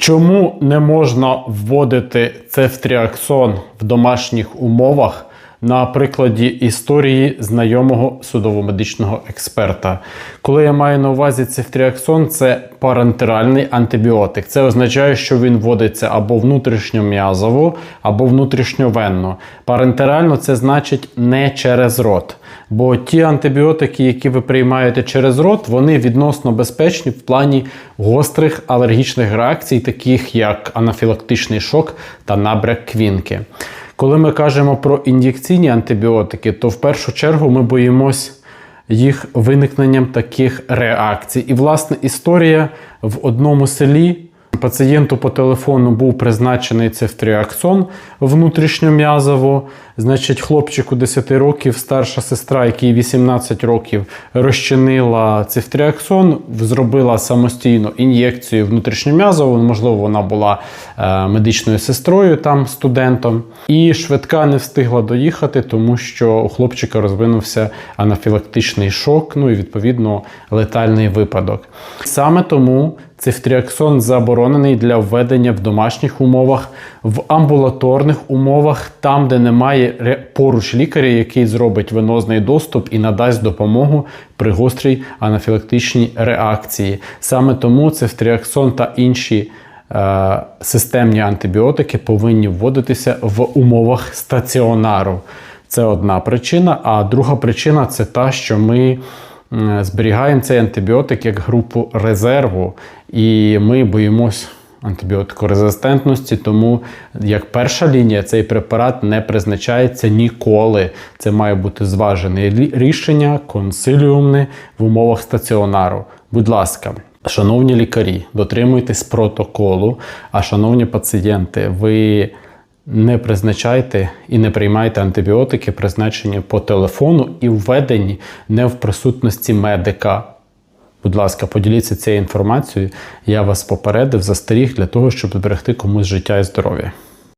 Чому не можна вводити цефтріаксон в домашніх умовах на прикладі історії знайомого судово-медичного експерта? Коли я маю на увазі цефтріаксон, це парентеральний антибіотик. Це означає, що він вводиться або внутрішньом'язово, або внутрішньовенно. Парентерально це значить не через рот. Бо ті антибіотики, які ви приймаєте через рот, вони відносно безпечні в плані гострих алергічних реакцій, таких як анафілактичний шок та набряк квінки. Коли ми кажемо про ін'єкційні антибіотики, то в першу чергу ми боїмось їх виникненням таких реакцій. І, власне, історія в одному селі. Пацієнту по телефону був призначений цефтріаксон внутрішньом'язово. Значить, хлопчику 10 років, старша сестра, якій 18 років, розчинила цефтріаксон, зробила самостійно ін'єкцію внутрішньом'язово. Можливо, вона була е, медичною сестрою, там студентом. І швидка не встигла доїхати, тому що у хлопчика розвинувся анафілактичний шок, ну і відповідно летальний випадок. Саме тому цефтріаксон заборонений для введення в домашніх умовах, в амбулаторних умовах, там, де немає поруч лікаря, який зробить венозний доступ і надасть допомогу при гострій анафілактичній реакції. Саме тому цефтріаксон та інші е, системні антибіотики повинні вводитися в умовах стаціонару. Це одна причина. А друга причина це та, що ми зберігаємо цей антибіотик як групу резерву, і ми боїмось антибіотикорезистентності, тому як перша лінія цей препарат не призначається ніколи. Це має бути зважене рішення, консиліумне в умовах стаціонару. Будь ласка. Шановні лікарі, дотримуйтесь протоколу. А шановні пацієнти, ви не призначайте і не приймайте антибіотики, призначені по телефону і введені не в присутності медика. Будь ласка, поділіться цією інформацією. Я вас попередив, застеріг для того, щоб зберегти комусь життя і здоров'я.